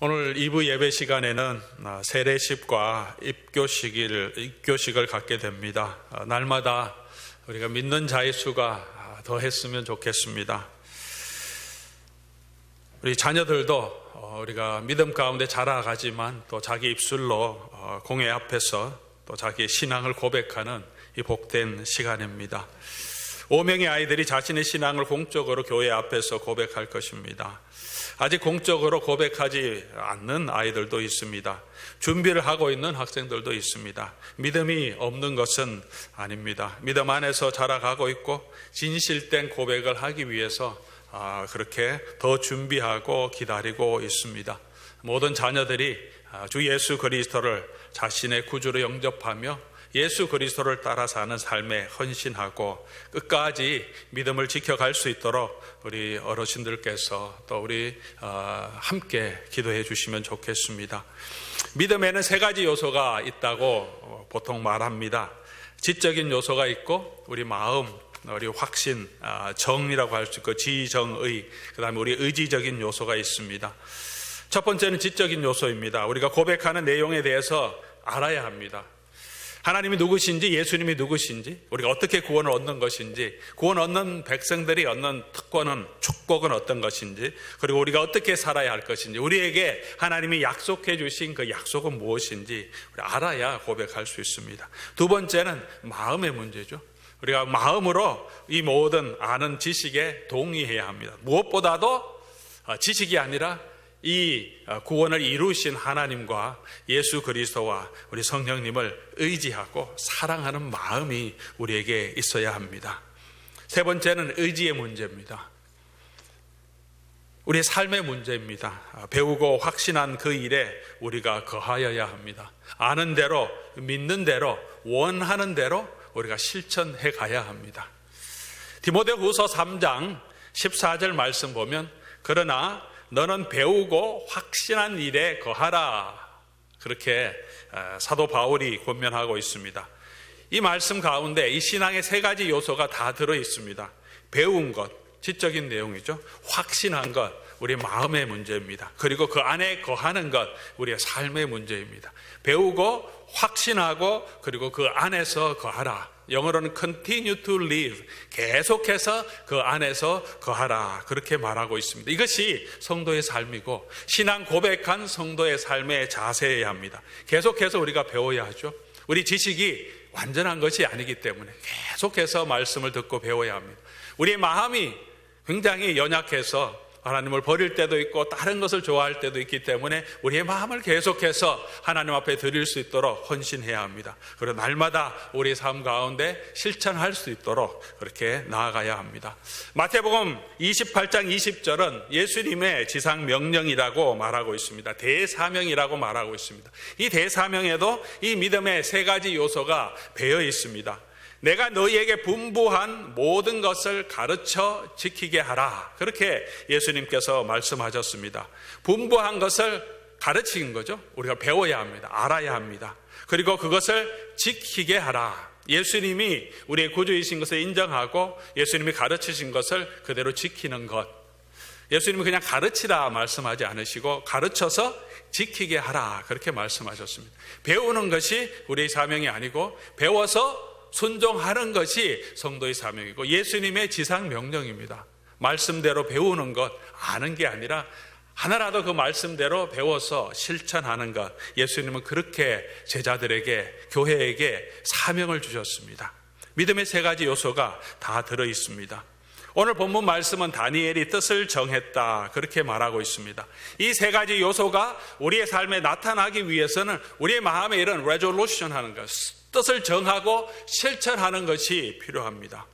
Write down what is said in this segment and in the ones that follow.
오늘 2부 예배 시간에는 아, 세례식과 입교식을, 입교식을 갖게 됩니다. 아, 날마다 우리가 믿는 자의 수가 아, 더 했으면 좋겠습니다. 우리 자녀들도 어, 우리가 믿음 가운데 자라가지만 또 자기 입술로 어, 공회 앞에서 또 자기의 신앙을 고백하는 이 복된 시간입니다. 5명의 아이들이 자신의 신앙을 공적으로 교회 앞에서 고백할 것입니다. 아직 공적으로 고백하지 않는 아이들도 있습니다. 준비를 하고 있는 학생들도 있습니다. 믿음이 없는 것은 아닙니다. 믿음 안에서 자라가고 있고 진실된 고백을 하기 위해서 아, 그렇게 더 준비하고 기다리고 있습니다. 모든 자녀들이 아, 주 예수 그리스도를 자신의 구주로 영접하며 예수 그리스도를 따라 사는 삶에 헌신하고 끝까지 믿음을 지켜갈 수 있도록 우리 어르신들께서 또 우리 어, 함께 기도해 주시면 좋겠습니다. 믿음에는 세 가지 요소가 있다고 어, 보통 말합니다. 지적인 요소가 있고 우리 마음, 우리 확신, 아, 정이라고 할 수 있고 지정의, 그 다음에 우리 의지적인 요소가 있습니다. 첫 번째는 지적인 요소입니다. 우리가 고백하는 내용에 대해서 알아야 합니다. 하나님이 누구신지, 예수님이 누구신지, 우리가 어떻게 구원을 얻는 것인지, 구원 얻는 백성들이 얻는 특권은, 축복은 어떤 것인지, 그리고 우리가 어떻게 살아야 할 것인지, 우리에게 하나님이 약속해 주신 그 약속은 무엇인지 알아야 고백할 수 있습니다. 두 번째는 마음의 문제죠. 우리가 마음으로 이 모든 아는 지식에 동의해야 합니다. 무엇보다도 지식이 아니라 이 구원을 이루신 하나님과 예수 그리스도와 우리 성령님을 의지하고 사랑하는 마음이 우리에게 있어야 합니다. 세 번째는 의지의 문제입니다. 우리의 삶의 문제입니다. 배우고 확신한 그 일에 우리가 거하여야 합니다. 아는 대로, 믿는 대로, 원하는 대로 우리가 실천해 가야 합니다. 디모데 후서 3장 14절 말씀 보면, 그러나 너는 배우고 확신한 일에 거하라. 그렇게 사도 바울이 권면하고 있습니다. 이 말씀 가운데 이 신앙의 세 가지 요소가 다 들어 있습니다. 배운 것, 지적인 내용이죠. 확신한 것, 우리 마음의 문제입니다. 그리고 그 안에 거하는 것, 우리의 삶의 문제입니다. 배우고 확신하고 그리고 그 안에서 거하라. 영어로는 continue to live. 계속해서 그 안에서 거하라. 그렇게 말하고 있습니다. 이것이 성도의 삶이고 신앙 고백한 성도의 삶의 자세여야 합니다. 계속해서 우리가 배워야 하죠. 우리 지식이 완전한 것이 아니기 때문에 계속해서 말씀을 듣고 배워야 합니다. 우리의 마음이 굉장히 연약해서 하나님을 버릴 때도 있고 다른 것을 좋아할 때도 있기 때문에 우리의 마음을 계속해서 하나님 앞에 드릴 수 있도록 헌신해야 합니다. 그리고 날마다 우리 삶 가운데 실천할 수 있도록 그렇게 나아가야 합니다. 마태복음 28장 20절은 예수님의 지상 명령이라고 말하고 있습니다. 대사명이라고 말하고 있습니다. 이 대사명에도 이 믿음의 세 가지 요소가 배어 있습니다. 내가 너희에게 분부한 모든 것을 가르쳐 지키게 하라. 그렇게 예수님께서 말씀하셨습니다. 분부한 것을 가르치는 거죠. 우리가 배워야 합니다. 알아야 합니다. 그리고 그것을 지키게 하라. 예수님이 우리의 구주이신 것을 인정하고 예수님이 가르치신 것을 그대로 지키는 것. 예수님이 그냥 가르치라 말씀하지 않으시고 가르쳐서 지키게 하라. 그렇게 말씀하셨습니다. 배우는 것이 우리의 사명이 아니고 배워서 순종하는 것이 성도의 사명이고 예수님의 지상 명령입니다. 말씀대로 배우는 것, 아는 게 아니라 하나라도 그 말씀대로 배워서 실천하는 것. 예수님은 그렇게 제자들에게, 교회에게 사명을 주셨습니다. 믿음의 세 가지 요소가 다 들어 있습니다. 오늘 본문 말씀은 다니엘이 뜻을 정했다. 그렇게 말하고 있습니다. 이 세 가지 요소가 우리의 삶에 나타나기 위해서는 우리의 마음에 이런 레졸루션 하는 것, 뜻을 정하고 실천하는 것이 필요합니다.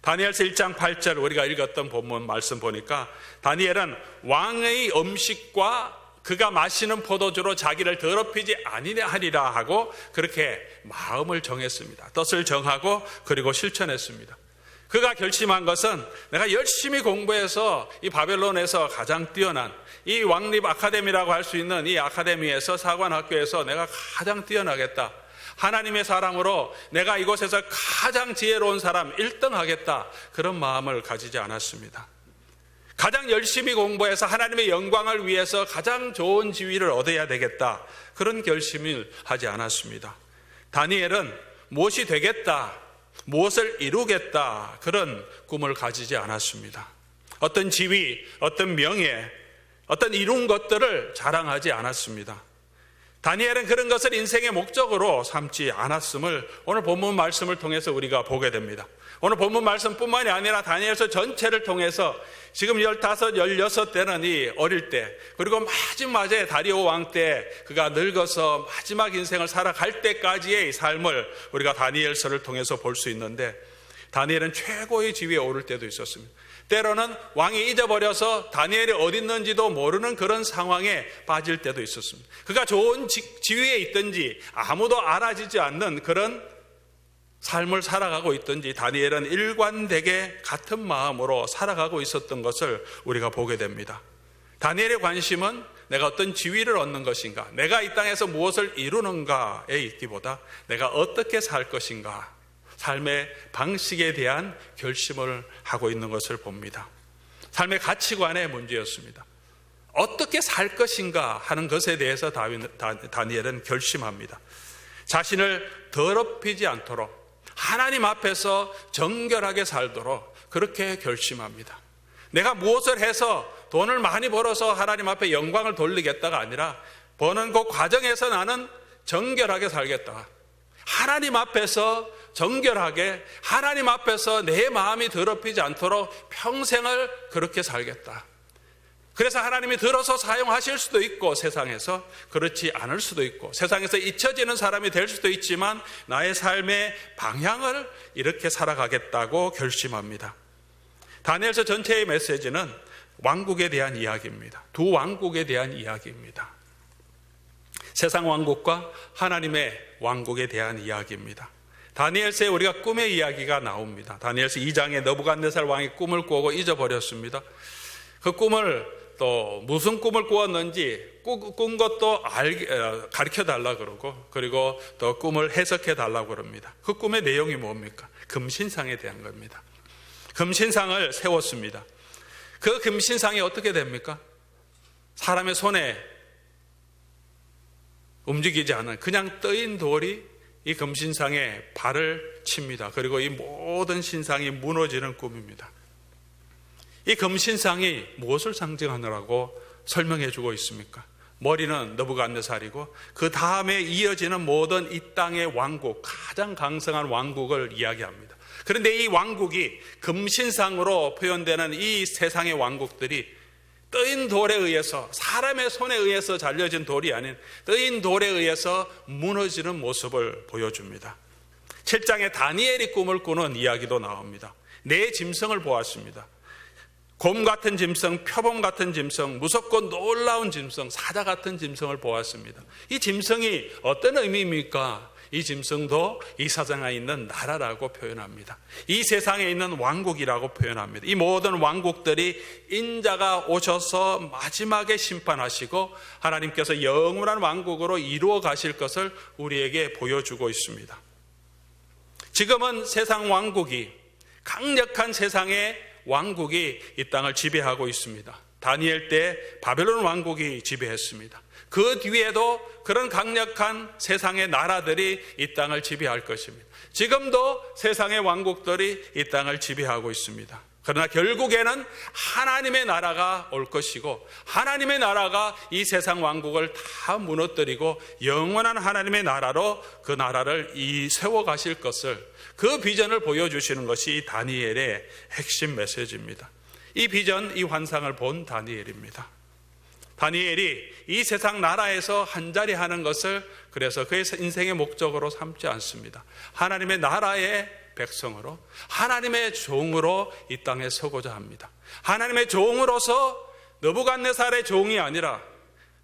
다니엘서 1장 8절 우리가 읽었던 본문 말씀 보니까 다니엘은 왕의 음식과 그가 마시는 포도주로 자기를 더럽히지 아니냐 하리라 하고 그렇게 마음을 정했습니다. 뜻을 정하고 그리고 실천했습니다. 그가 결심한 것은 내가 열심히 공부해서 이 바벨론에서 가장 뛰어난 이 왕립 아카데미라고 할 수 있는 이 아카데미에서 사관학교에서 내가 가장 뛰어나겠다. 하나님의 사랑으로 내가 이곳에서 가장 지혜로운 사람 1등 하겠다. 그런 마음을 가지지 않았습니다. 가장 열심히 공부해서 하나님의 영광을 위해서 가장 좋은 지위를 얻어야 되겠다. 그런 결심을 하지 않았습니다. 다니엘은 무엇이 되겠다, 무엇을 이루겠다, 그런 꿈을 가지지 않았습니다. 어떤 지위, 어떤 명예, 어떤 이룬 것들을 자랑하지 않았습니다. 다니엘은 그런 것을 인생의 목적으로 삼지 않았음을 오늘 본문 말씀을 통해서 우리가 보게 됩니다. 오늘 본문 말씀뿐만이 아니라 다니엘서 전체를 통해서 지금 15, 16대는 이 어릴 때 그리고 마지막에 다리오 왕 때 그가 늙어서 마지막 인생을 살아갈 때까지의 삶을 우리가 다니엘서를 통해서 볼 수 있는데 다니엘은 최고의 지위에 오를 때도 있었습니다. 때로는 왕이 잊어버려서 다니엘이 어디 있는지도 모르는 그런 상황에 빠질 때도 있었습니다. 그가 좋은 지, 지위에 있든지 아무도 알아지지 않는 그런 삶을 살아가고 있든지 다니엘은 일관되게 같은 마음으로 살아가고 있었던 것을 우리가 보게 됩니다. 다니엘의 관심은 내가 어떤 지위를 얻는 것인가, 내가 이 땅에서 무엇을 이루는가에 있기보다 내가 어떻게 살 것인가, 삶의 방식에 대한 결심을 하고 있는 것을 봅니다. 삶의 가치관의 문제였습니다. 어떻게 살 것인가 하는 것에 대해서 다니엘은 결심합니다. 자신을 더럽히지 않도록 하나님 앞에서 정결하게 살도록 그렇게 결심합니다. 내가 무엇을 해서 돈을 많이 벌어서 하나님 앞에 영광을 돌리겠다가 아니라 버는 그 과정에서 나는 정결하게 살겠다. 하나님 앞에서 정결하게 하나님 앞에서 내 마음이 더럽히지 않도록 평생을 그렇게 살겠다. 그래서 하나님이 들어서 사용하실 수도 있고 세상에서 그렇지 않을 수도 있고 세상에서 잊혀지는 사람이 될 수도 있지만 나의 삶의 방향을 이렇게 살아가겠다고 결심합니다. 다니엘서 전체의 메시지는 왕국에 대한 이야기입니다. 두 왕국에 대한 이야기입니다. 세상 왕국과 하나님의 왕국에 대한 이야기입니다. 다니엘서에 우리가 꿈의 이야기가 나옵니다. 다니엘서 2장에 너부갓네살 왕이 꿈을 꾸고 잊어버렸습니다. 그 꿈을 또 무슨 꿈을 꾸었는지 꾼 것도 가르쳐 달라 그러고 그리고 또 꿈을 해석해 달라고 그럽니다. 그 꿈의 내용이 뭡니까? 금신상에 대한 겁니다. 금신상을 세웠습니다. 그 금신상이 어떻게 됩니까? 사람의 손에 움직이지 않은 그냥 떠인 돌이 이 금신상에 발을 칩니다. 그리고 이 모든 신상이 무너지는 꿈입니다. 이 금신상이 무엇을 상징하느라고 설명해 주고 있습니까? 머리는 너부갓네살이고 그 다음에 이어지는 모든 이 땅의 왕국, 가장 강성한 왕국을 이야기합니다. 그런데 이 왕국이 금신상으로 표현되는 이 세상의 왕국들이 떠인 돌에 의해서 사람의 손에 의해서 잘려진 돌이 아닌 떠인 돌에 의해서 무너지는 모습을 보여줍니다. 7장에 다니엘이 꿈을 꾸는 이야기도 나옵니다. 내 짐승을 보았습니다. 곰 같은 짐승, 표범 같은 짐승, 무섭고 놀라운 짐승, 사자 같은 짐승을 보았습니다. 이 짐승이 어떤 의미입니까? 이 짐승도 이 사장에 있는 나라라고 표현합니다. 이 세상에 있는 왕국이라고 표현합니다. 이 모든 왕국들이 인자가 오셔서 마지막에 심판하시고 하나님께서 영원한 왕국으로 이루어 가실 것을 우리에게 보여주고 있습니다. 지금은 세상 왕국이 강력한 세상의 왕국이 이 땅을 지배하고 있습니다. 다니엘 때 바벨론 왕국이 지배했습니다. 그 뒤에도 그런 강력한 세상의 나라들이 이 땅을 지배할 것입니다. 지금도 세상의 왕국들이 이 땅을 지배하고 있습니다. 그러나 결국에는 하나님의 나라가 올 것이고 하나님의 나라가 이 세상 왕국을 다 무너뜨리고 영원한 하나님의 나라로 그 나라를 이 세워 가실 것을 그 비전을 보여주시는 것이 다니엘의 핵심 메시지입니다. 이 비전, 이 환상을 본 다니엘입니다. 다니엘이 이 세상 나라에서 한자리 하는 것을 그래서 그의 인생의 목적으로 삼지 않습니다. 하나님의 나라의 백성으로 하나님의 종으로 이 땅에 서고자 합니다. 하나님의 종으로서 너부갓네살의 종이 아니라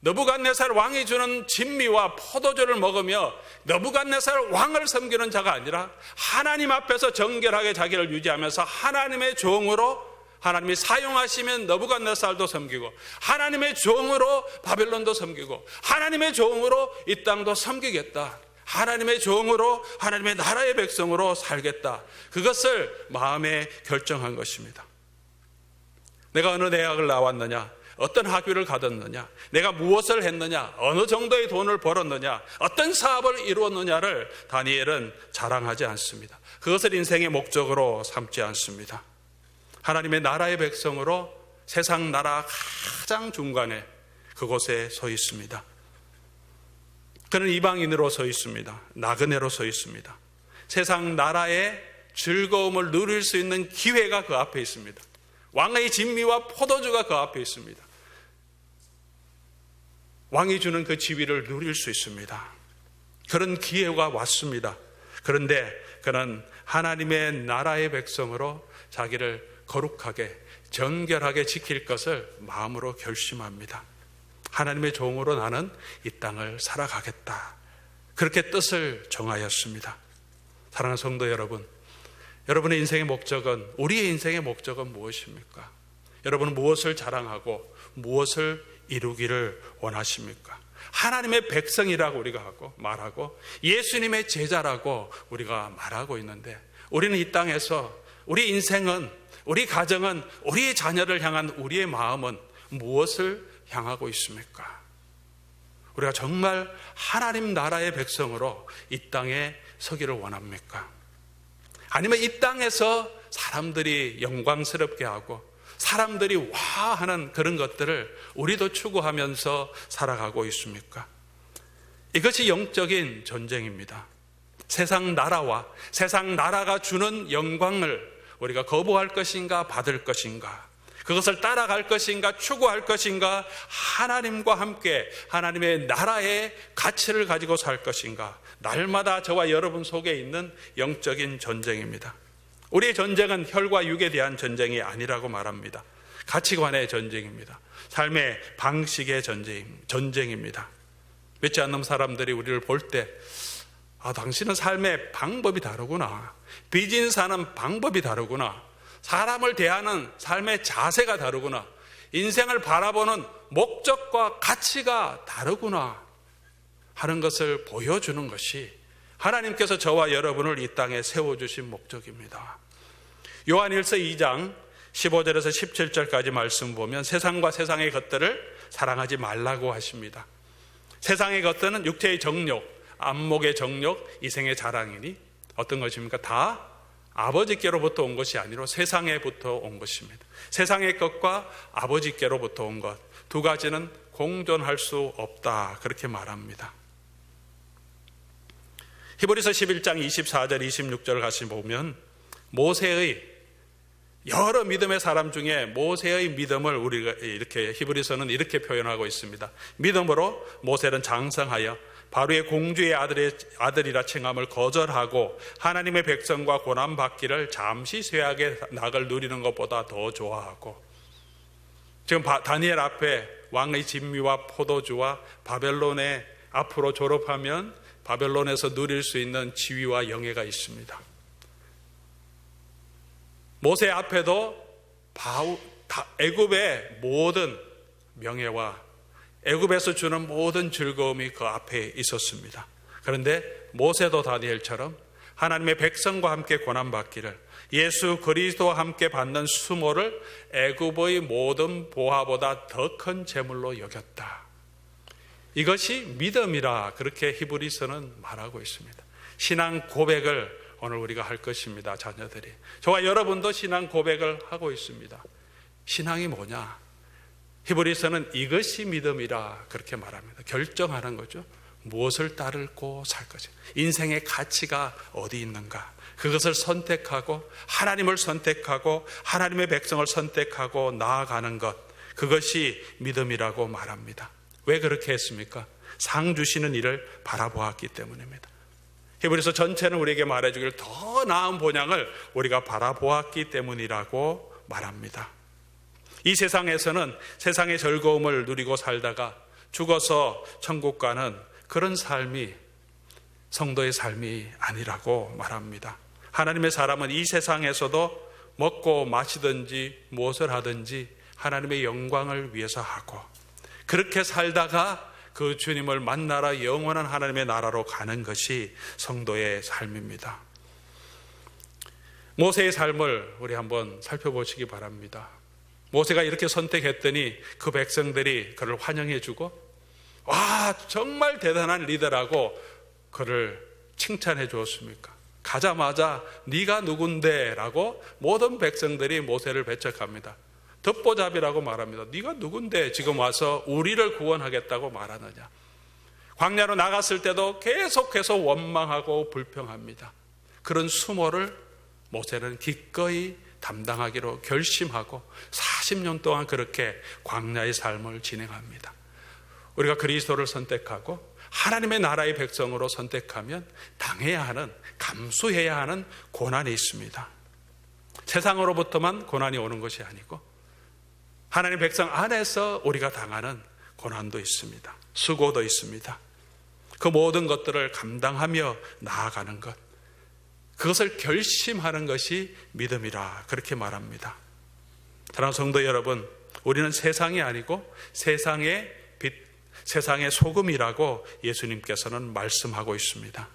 너부갓네살 왕이 주는 진미와 포도주를 먹으며 너부갓네살 왕을 섬기는 자가 아니라 하나님 앞에서 정결하게 자기를 유지하면서 하나님의 종으로 하나님이 사용하시면 너부갓네살도 섬기고 하나님의 종으로 바벨론도 섬기고 하나님의 종으로 이 땅도 섬기겠다. 하나님의 종으로 하나님의 나라의 백성으로 살겠다. 그것을 마음에 결정한 것입니다. 내가 어느 대학을 나왔느냐, 어떤 학교를 가졌느냐, 내가 무엇을 했느냐, 어느 정도의 돈을 벌었느냐, 어떤 사업을 이루었느냐를 다니엘은 자랑하지 않습니다. 그것을 인생의 목적으로 삼지 않습니다. 하나님의 나라의 백성으로 세상 나라 가장 중간에 그곳에 서 있습니다. 그는 이방인으로 서 있습니다. 나그네로 서 있습니다. 세상 나라의 즐거움을 누릴 수 있는 기회가 그 앞에 있습니다. 왕의 진미와 포도주가 그 앞에 있습니다. 왕이 주는 그 지위를 누릴 수 있습니다. 그런 기회가 왔습니다. 그런데 그는 하나님의 나라의 백성으로 자기를 거룩하게 정결하게 지킬 것을 마음으로 결심합니다. 하나님의 종으로 나는 이 땅을 살아가겠다. 그렇게 뜻을 정하였습니다. 사랑하는 성도 여러분, 여러분의 인생의 목적은 우리의 인생의 목적은 무엇입니까? 여러분은 무엇을 자랑하고 무엇을 이루기를 원하십니까? 하나님의 백성이라고 우리가 하고 말하고 예수님의 제자라고 우리가 말하고 있는데 우리는 이 땅에서 우리 인생은 우리 가정은 우리의 자녀를 향한 우리의 마음은 무엇을 향하고 있습니까? 우리가 정말 하나님 나라의 백성으로 이 땅에 서기를 원합니까? 아니면 이 땅에서 사람들이 영광스럽게 하고 사람들이 와 하는 그런 것들을 우리도 추구하면서 살아가고 있습니까? 이것이 영적인 전쟁입니다. 세상 나라와 세상 나라가 주는 영광을 우리가 거부할 것인가 받을 것인가 그것을 따라갈 것인가 추구할 것인가 하나님과 함께 하나님의 나라의 가치를 가지고 살 것인가 날마다 저와 여러분 속에 있는 영적인 전쟁입니다. 우리의 전쟁은 혈과 육에 대한 전쟁이 아니라고 말합니다. 가치관의 전쟁입니다. 삶의 방식의 전쟁, 전쟁입니다. 믿지 않는 사람들이 우리를 볼 때, 아, 당신은 삶의 방법이 다르구나. 빚인 사는 방법이 다르구나. 사람을 대하는 삶의 자세가 다르구나. 인생을 바라보는 목적과 가치가 다르구나. 하는 것을 보여주는 것이 하나님께서 저와 여러분을 이 땅에 세워주신 목적입니다. 요한일서 2장 15절에서 17절까지 말씀 보면 세상과 세상의 것들을 사랑하지 말라고 하십니다. 세상의 것들은 육체의 정욕, 안목의 정욕, 이생의 자랑이니 어떤 것입니까? 다 아버지께로부터 온 것이 아니라 세상에부터 온 것입니다. 세상의 것과 아버지께로부터 온 것, 두 가지는 공존할 수 없다. 그렇게 말합니다. 히브리서 11장 24절, 26절 가시 보면 모세의 여러 믿음의 사람 중에 모세의 믿음을 우리가 이렇게 히브리서는 이렇게 표현하고 있습니다. 믿음으로 모세는 장성하여 바로의 공주의 아들의 아들이라 칭함을 거절하고 하나님의 백성과 고난 받기를 잠시 쇠하게 낙을 누리는 것보다 더 좋아하고 지금 다니엘 앞에 왕의 진미와 포도주와 바벨론의 앞으로 졸업하면 바벨론에서 누릴 수 있는 지위와 영예가 있습니다. 모세 앞에도 애굽의 모든 명예와 애굽에서 주는 모든 즐거움이 그 앞에 있었습니다. 그런데 모세도 다니엘처럼 하나님의 백성과 함께 고난 받기를 예수 그리스도와 함께 받는 수모를 애굽의 모든 보화보다 더 큰 재물로 여겼다. 이것이 믿음이라 그렇게 히브리서는 말하고 있습니다. 신앙 고백을 오늘 우리가 할 것입니다. 자녀들이. 저와 여러분도 신앙 고백을 하고 있습니다. 신앙이 뭐냐? 히브리서는 이것이 믿음이라 그렇게 말합니다. 결정하는 거죠. 무엇을 따르고 살 거죠. 인생의 가치가 어디 있는가? 그것을 선택하고 하나님을 선택하고 하나님의 백성을 선택하고 나아가는 것. 그것이 믿음이라고 말합니다. 왜 그렇게 했습니까? 상 주시는 일을 바라보았기 때문입니다. 히브리서 전체는 우리에게 말해주길 더 나은 본향을 우리가 바라보았기 때문이라고 말합니다. 이 세상에서는 세상의 즐거움을 누리고 살다가 죽어서 천국 가는 그런 삶이 성도의 삶이 아니라고 말합니다. 하나님의 사람은 이 세상에서도 먹고 마시든지 무엇을 하든지 하나님의 영광을 위해서 하고 그렇게 살다가 그 주님을 만나러 영원한 하나님의 나라로 가는 것이 성도의 삶입니다. 모세의 삶을 우리 한번 살펴보시기 바랍니다. 모세가 이렇게 선택했더니 그 백성들이 그를 환영해주고 와 정말 대단한 리더라고 그를 칭찬해 주었습니까? 가자마자 네가 누군데라고 모든 백성들이 모세를 배척합니다. 덮보잡이라고 말합니다. 네가 누군데 지금 와서 우리를 구원하겠다고 말하느냐? 광야로 나갔을 때도 계속해서 원망하고 불평합니다. 그런 수모를 모세는 기꺼이 담당하기로 결심하고 40년 동안 그렇게 광야의 삶을 진행합니다. 우리가 그리스도를 선택하고 하나님의 나라의 백성으로 선택하면 당해야 하는 감수해야 하는 고난이 있습니다. 세상으로부터만 고난이 오는 것이 아니고 하나님 백성 안에서 우리가 당하는 고난도 있습니다. 수고도 있습니다. 그 모든 것들을 감당하며 나아가는 것. 그것을 결심하는 것이 믿음이라 그렇게 말합니다. 사랑하는 성도 여러분, 우리는 세상이 아니고 세상의 빛, 세상의 소금이라고 예수님께서는 말씀하고 있습니다.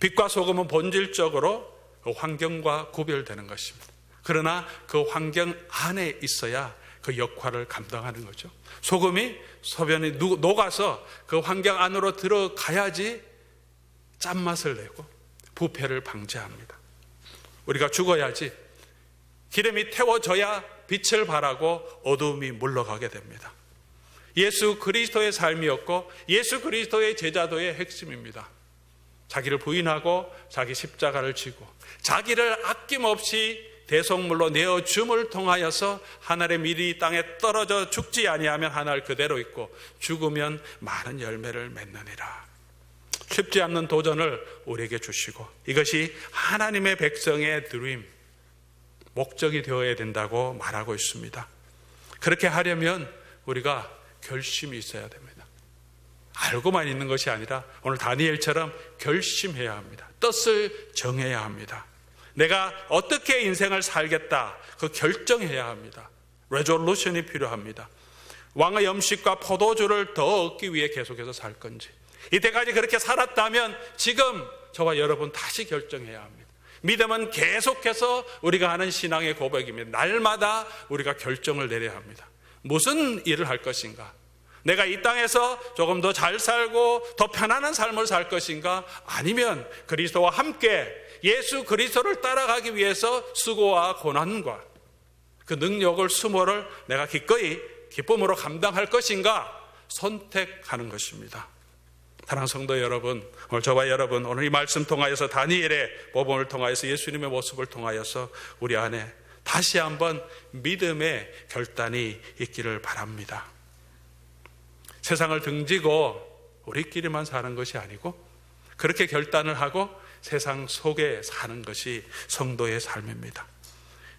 빛과 소금은 본질적으로 그 환경과 구별되는 것입니다. 그러나 그 환경 안에 있어야 그 역할을 감당하는 거죠. 소금이 소변이 녹아서 그 환경 안으로 들어가야지 짠맛을 내고 부패를 방지합니다. 우리가 죽어야지 기름이 태워져야 빛을 발하고 어두움이 물러가게 됩니다. 예수 그리스도의 삶이었고 예수 그리스도의 제자도의 핵심입니다. 자기를 부인하고 자기 십자가를 지고 자기를 아낌없이 대속물로 내어 줌을 통하여서 하늘의 밀이 땅에 떨어져 죽지 아니하면 하늘 그대로 있고 죽으면 많은 열매를 맺느니라. 쉽지 않는 도전을 우리에게 주시고 이것이 하나님의 백성의 드림 목적이 되어야 된다고 말하고 있습니다. 그렇게 하려면 우리가 결심이 있어야 됩니다. 알고만 있는 것이 아니라 오늘 다니엘처럼 결심해야 합니다. 뜻을 정해야 합니다. 내가 어떻게 인생을 살겠다. 그 결정해야 합니다. 레졸루션이 필요합니다. 왕의 염식과 포도주를 더 얻기 위해 계속해서 살 건지. 이때까지 그렇게 살았다면 지금 저와 여러분 다시 결정해야 합니다. 믿음은 계속해서 우리가 하는 신앙의 고백입니다. 날마다 우리가 결정을 내려야 합니다. 무슨 일을 할 것인가? 내가 이 땅에서 조금 더 잘 살고 더 편안한 삶을 살 것인가? 아니면 그리스도와 함께 예수 그리스도를 따라가기 위해서 수고와 고난과 그 능력을 수모를 내가 기꺼이 기쁨으로 감당할 것인가? 선택하는 것입니다. 사랑 성도 여러분, 오늘 저와 여러분, 오늘 이 말씀 통하여서 다니엘의 모범을 통하여서 예수님의 모습을 통하여서 우리 안에 다시 한번 믿음의 결단이 있기를 바랍니다. 세상을 등지고 우리끼리만 사는 것이 아니고 그렇게 결단을 하고 세상 속에 사는 것이 성도의 삶입니다.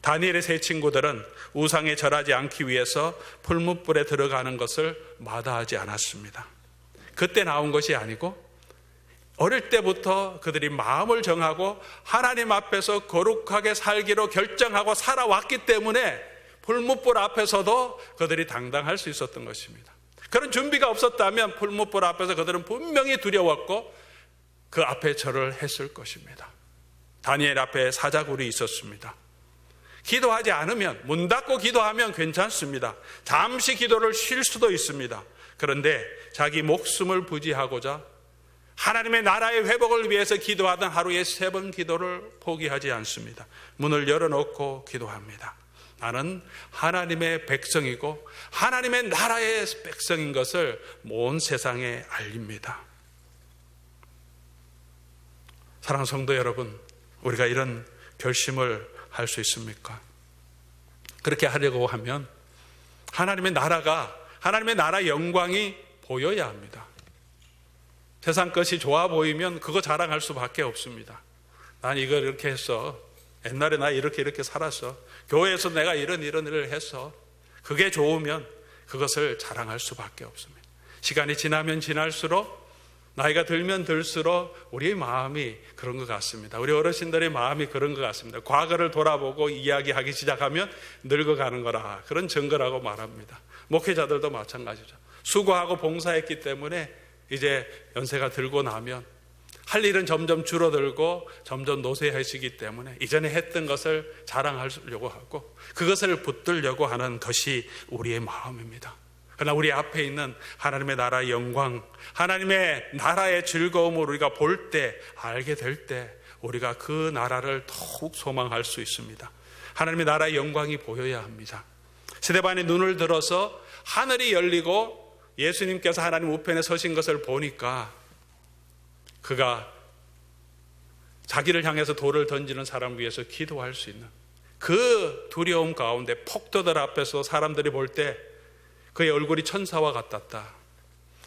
다니엘의 세 친구들은 우상에 절하지 않기 위해서 풀무불에 들어가는 것을 마다하지 않았습니다. 그때 나온 것이 아니고 어릴 때부터 그들이 마음을 정하고 하나님 앞에서 거룩하게 살기로 결정하고 살아왔기 때문에 풀무불 앞에서도 그들이 당당할 수 있었던 것입니다. 그런 준비가 없었다면 풀무불 앞에서 그들은 분명히 두려웠고 그 앞에 절을 했을 것입니다. 다니엘 앞에 사자굴이 있었습니다. 기도하지 않으면, 문 닫고 기도하면 괜찮습니다. 잠시 기도를 쉴 수도 있습니다. 그런데 자기 목숨을 부지하고자 하나님의 나라의 회복을 위해서 기도하던 하루에 세 번 기도를 포기하지 않습니다. 문을 열어놓고 기도합니다. 나는 하나님의 백성이고 하나님의 나라의 백성인 것을 온 세상에 알립니다. 사랑하는 성도 여러분, 우리가 이런 결심을 할 수 있습니까? 그렇게 하려고 하면 하나님의 나라가, 하나님의 나라 영광이 보여야 합니다. 세상 것이 좋아 보이면 그거 자랑할 수밖에 없습니다. 난 이걸 이렇게 했어. 옛날에 나 이렇게 이렇게 살았어. 교회에서 내가 이런 이런 일을 했어. 그게 좋으면 그것을 자랑할 수밖에 없습니다. 시간이 지나면 지날수록 나이가 들면 들수록 우리의 마음이 그런 것 같습니다. 우리 어르신들의 마음이 그런 것 같습니다. 과거를 돌아보고 이야기하기 시작하면 늙어가는 거라. 그런 증거라고 말합니다. 목회자들도 마찬가지죠. 수고하고 봉사했기 때문에 이제 연세가 들고 나면 할 일은 점점 줄어들고 점점 노쇠해지기 때문에 이전에 했던 것을 자랑하려고 하고 그것을 붙들려고 하는 것이 우리의 마음입니다. 그러나 우리 앞에 있는 하나님의 나라의 영광, 하나님의 나라의 즐거움을 우리가 볼 때, 알게 될 때, 우리가 그 나라를 더욱 소망할 수 있습니다. 하나님의 나라의 영광이 보여야 합니다. 스데반이 눈을 들어서 하늘이 열리고 예수님께서 하나님 우편에 서신 것을 보니까 그가 자기를 향해서 돌을 던지는 사람을 위해서 기도할 수 있는 그 두려움 가운데 폭도들 앞에서 사람들이 볼때 그의 얼굴이 천사와 같았다.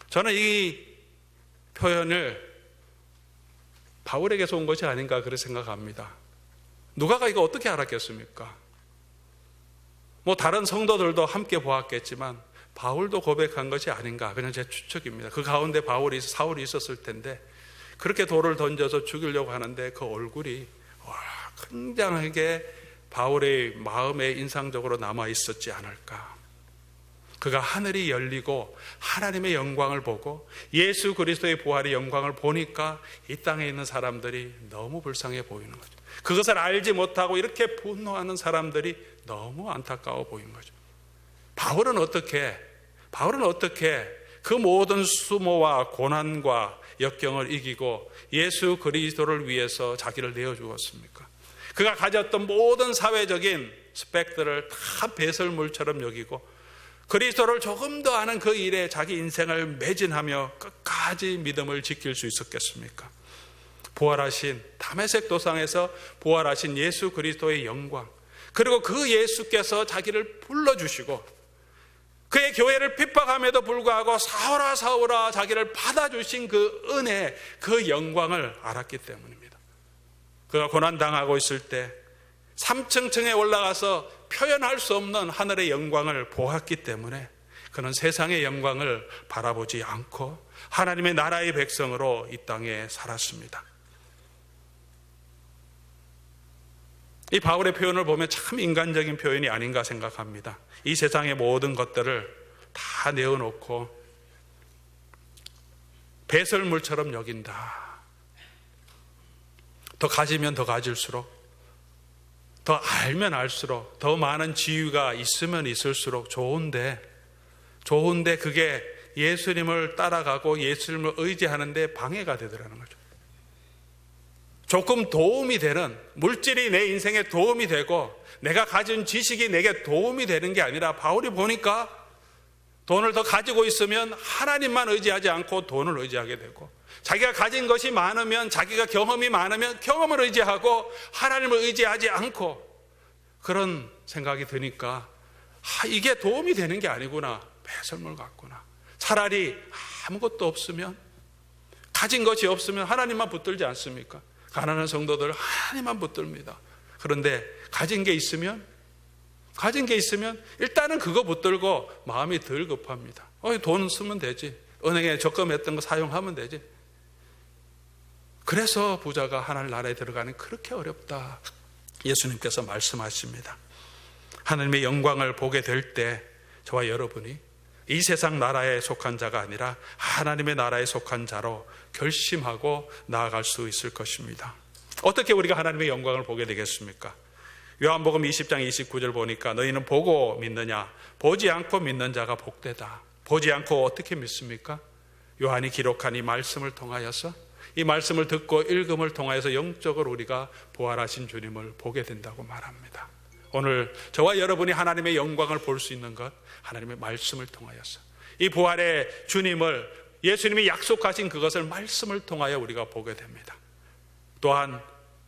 저는 이 표현을 바울에게서 온 것이 아닌가 그렇게 생각합니다. 누가가 이거 어떻게 알았겠습니까? 뭐 다른 성도들도 함께 보았겠지만 바울도 고백한 것이 아닌가 그냥 제 추측입니다. 그 가운데 바울이 사울이 있었을 텐데 그렇게 돌을 던져서 죽이려고 하는데 그 얼굴이 와, 굉장하게 바울의 마음에 인상적으로 남아 있었지 않을까. 그가 하늘이 열리고 하나님의 영광을 보고 예수 그리스도의 부활의 영광을 보니까 이 땅에 있는 사람들이 너무 불쌍해 보이는 거죠. 그것을 알지 못하고 이렇게 분노하는 사람들이 너무 안타까워 보이는 거죠. 바울은 어떻게, 바울은 어떻게 그 모든 수모와 고난과 역경을 이기고 예수 그리스도를 위해서 자기를 내어 주었습니까? 그가 가졌던 모든 사회적인 스펙들을 다 배설물처럼 여기고 그리스도를 조금 더 아는 그 일에 자기 인생을 매진하며 끝까지 믿음을 지킬 수 있었겠습니까? 부활하신 담에색 도상에서 부활하신 예수 그리스도의 영광 그리고 그 예수께서 자기를 불러주시고 그의 교회를 핍박함에도 불구하고 사오라 사오라 자기를 받아주신 그 은혜 그 영광을 알았기 때문입니다. 그가 고난당하고 있을 때 3층 층에 올라가서 표현할 수 없는 하늘의 영광을 보았기 때문에 그는 세상의 영광을 바라보지 않고 하나님의 나라의 백성으로 이 땅에 살았습니다. 이 바울의 표현을 보면 참 인간적인 표현이 아닌가 생각합니다. 이 세상의 모든 것들을 다 내어놓고 배설물처럼 여긴다. 더 가지면 더 가질수록 더 알면 알수록 더 많은 지위가 있으면 있을수록 좋은데 좋은데 그게 예수님을 따라가고 예수님을 의지하는데 방해가 되더라는 거죠. 조금 도움이 되는 물질이 내 인생에 도움이 되고 내가 가진 지식이 내게 도움이 되는 게 아니라 바울이 보니까 돈을 더 가지고 있으면 하나님만 의지하지 않고 돈을 의지하게 되고 자기가 가진 것이 많으면 자기가 경험이 많으면 경험을 의지하고 하나님을 의지하지 않고 그런 생각이 드니까 아, 이게 도움이 되는 게 아니구나 배설물 같구나 차라리 아무것도 없으면 가진 것이 없으면 하나님만 붙들지 않습니까? 가난한 성도들 하나님만 붙듭니다. 그런데 가진 게 있으면 가진 게 있으면 일단은 그거 붙들고 마음이 덜 급합니다. 어, 돈 쓰면 되지. 은행에 적금했던 거 사용하면 되지. 그래서 부자가 하나님 나라에 들어가는 그렇게 어렵다. 예수님께서 말씀하십니다. 하나님의 영광을 보게 될 때 저와 여러분이 이 세상 나라에 속한 자가 아니라 하나님의 나라에 속한 자로 결심하고 나아갈 수 있을 것입니다. 어떻게 우리가 하나님의 영광을 보게 되겠습니까? 요한복음 20장 29절 보니까 너희는 보고 믿느냐? 보지 않고 믿는 자가 복되다. 보지 않고 어떻게 믿습니까? 요한이 기록한 이 말씀을 통하여서 이 말씀을 듣고 읽음을 통하여서 영적으로 우리가 부활하신 주님을 보게 된다고 말합니다. 오늘 저와 여러분이 하나님의 영광을 볼 수 있는 것 하나님의 말씀을 통하여서 이 부활의 주님을 예수님이 약속하신 그것을 말씀을 통하여 우리가 보게 됩니다. 또한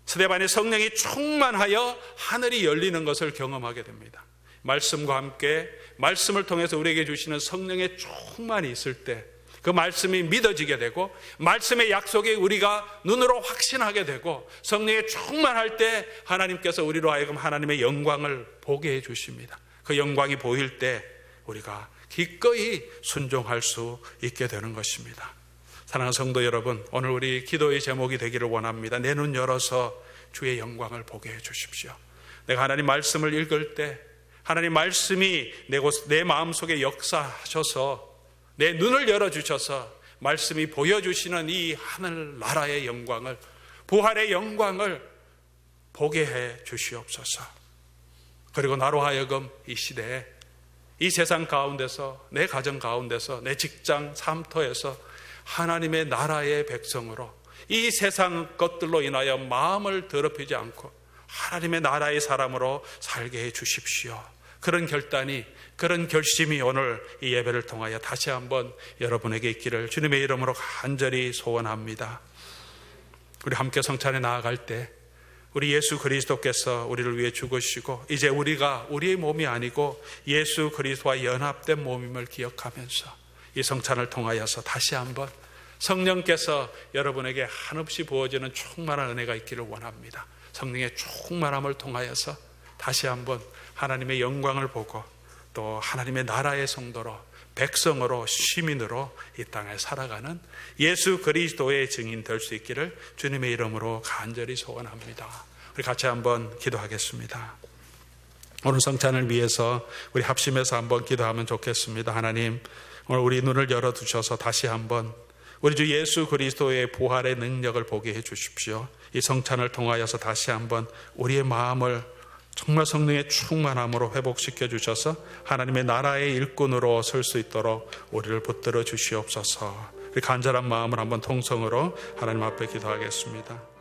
스데반의 성령이 충만하여 하늘이 열리는 것을 경험하게 됩니다. 말씀과 함께 말씀을 통해서 우리에게 주시는 성령의 충만이 있을 때 그 말씀이 믿어지게 되고 말씀의 약속이 우리가 눈으로 확신하게 되고 성령에 충만할 때 하나님께서 우리로 하여금 하나님의 영광을 보게 해 주십니다. 그 영광이 보일 때 우리가 기꺼이 순종할 수 있게 되는 것입니다. 사랑하는 성도 여러분, 오늘 우리 기도의 제목이 되기를 원합니다. 내 눈 열어서 주의 영광을 보게 해 주십시오. 내가 하나님 말씀을 읽을 때 하나님 말씀이 내, 내 마음속에 역사하셔서 내 눈을 열어 주셔서 말씀이 보여주시는 이 하늘 나라의 영광을 부활의 영광을 보게 해 주시옵소서. 그리고 나로 하여금 이 시대에 이 세상 가운데서 내 가정 가운데서 내 직장 삶터에서 하나님의 나라의 백성으로 이 세상 것들로 인하여 마음을 더럽히지 않고 하나님의 나라의 사람으로 살게 해 주십시오. 그런 결단이 그런 결심이 오늘 이 예배를 통하여 다시 한번 여러분에게 있기를 주님의 이름으로 간절히 소원합니다. 우리 함께 성찬에 나아갈 때 우리 예수 그리스도께서 우리를 위해 죽으시고 이제 우리가 우리의 몸이 아니고 예수 그리스도와 연합된 몸임을 기억하면서 이 성찬을 통하여서 다시 한번 성령께서 여러분에게 한없이 부어지는 충만한 은혜가 있기를 원합니다. 성령의 충만함을 통하여서 다시 한번 하나님의 영광을 보고 또 하나님의 나라의 성도로 백성으로 시민으로 이 땅에 살아가는 예수 그리스도의 증인 될 수 있기를 주님의 이름으로 간절히 소원합니다. 우리 같이 한번 기도하겠습니다. 오늘 성찬을 위해서 우리 합심해서 한번 기도하면 좋겠습니다. 하나님, 오늘 우리 눈을 열어 두셔서 다시 한번 우리 주 예수 그리스도의 부활의 능력을 보게 해 주십시오. 이 성찬을 통하여서 다시 한번 우리의 마음을 정말 성령의 충만함으로 회복시켜 주셔서 하나님의 나라의 일꾼으로 설 수 있도록 우리를 붙들어 주시옵소서. 우리 간절한 마음을 한번 통성으로 하나님 앞에 기도하겠습니다.